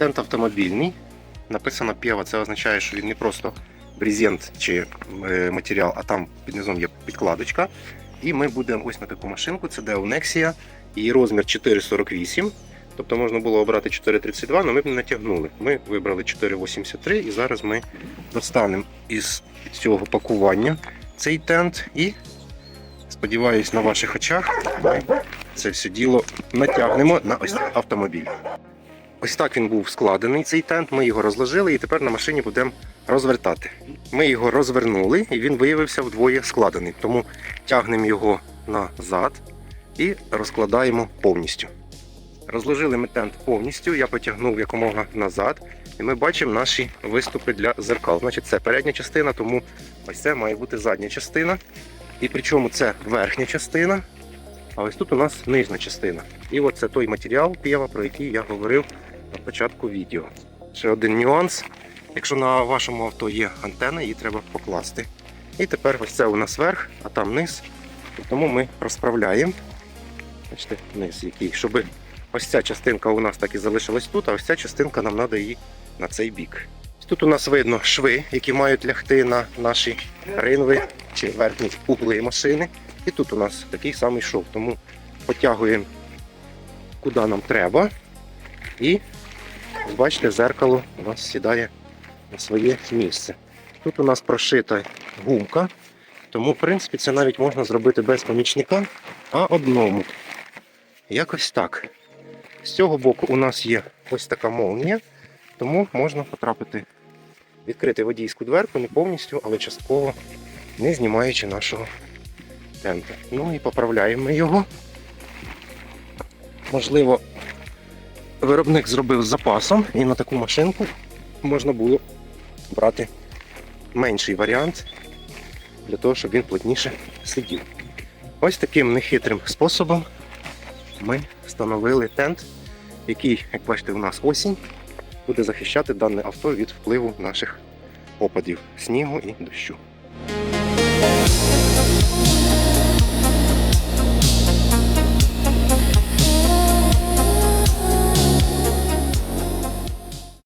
Тент автомобільний. Написано пєва, це означає, що він не просто брезент чи е, матеріал, а там під низом є підкладочка. І ми будемо ось на таку машинку, це Deo Nexia, її розмір 4,48. Тобто можна було обрати 4,32, але ми б не натягнули. Ми вибрали 4,83 і зараз ми достанемо із цього пакування цей тент і, сподіваюсь, на ваших очах ми це все діло натягнемо на ось автомобіль. Ось так він був складений, цей тент. Ми його розложили і тепер на машині будемо розвертати. Ми його розвернули і він виявився вдвоє складений. Тому тягнемо його назад і розкладаємо повністю. Розложили ми тент повністю, я потягнув якомога назад, і ми бачимо наші виступи для зеркал. Значить, це передня частина, тому ось це має бути задня частина. І причому це верхня частина, а ось тут у нас нижня частина. І от це той матеріал пєва, про який я говорив на початку відео. Ще один нюанс. Якщо на вашому авто є антенна, її треба покласти. І тепер ось це у нас верх, а там низ. Тому ми розправляємо. Бачите, низ який, щоб ось ця частинка у нас так і залишилась тут, а ось ця частинка нам треба її на цей бік. Тут у нас видно шви, які мають лягти на наші ринви чи верхні угли машини. І тут у нас такий самий шов. Тому потягуємо куди нам треба. І бачите, зеркало у нас сідає на своє місце. Тут у нас прошита гумка, тому, в принципі, це навіть можна зробити без помічника, а одному. Якось так. З цього боку у нас є ось така молнія, тому можна потрапити, відкрити водійську дверку не повністю, але частково не знімаючи нашого тента. Ну і поправляємо його. Можливо, виробник зробив з запасом, і на таку машинку можна було брати менший варіант для того, щоб він плотніше сидів. Ось таким нехитрим способом ми встановили тент, який, як бачите, у нас осінь, буде захищати дане авто від впливу наших опадів снігу і дощу.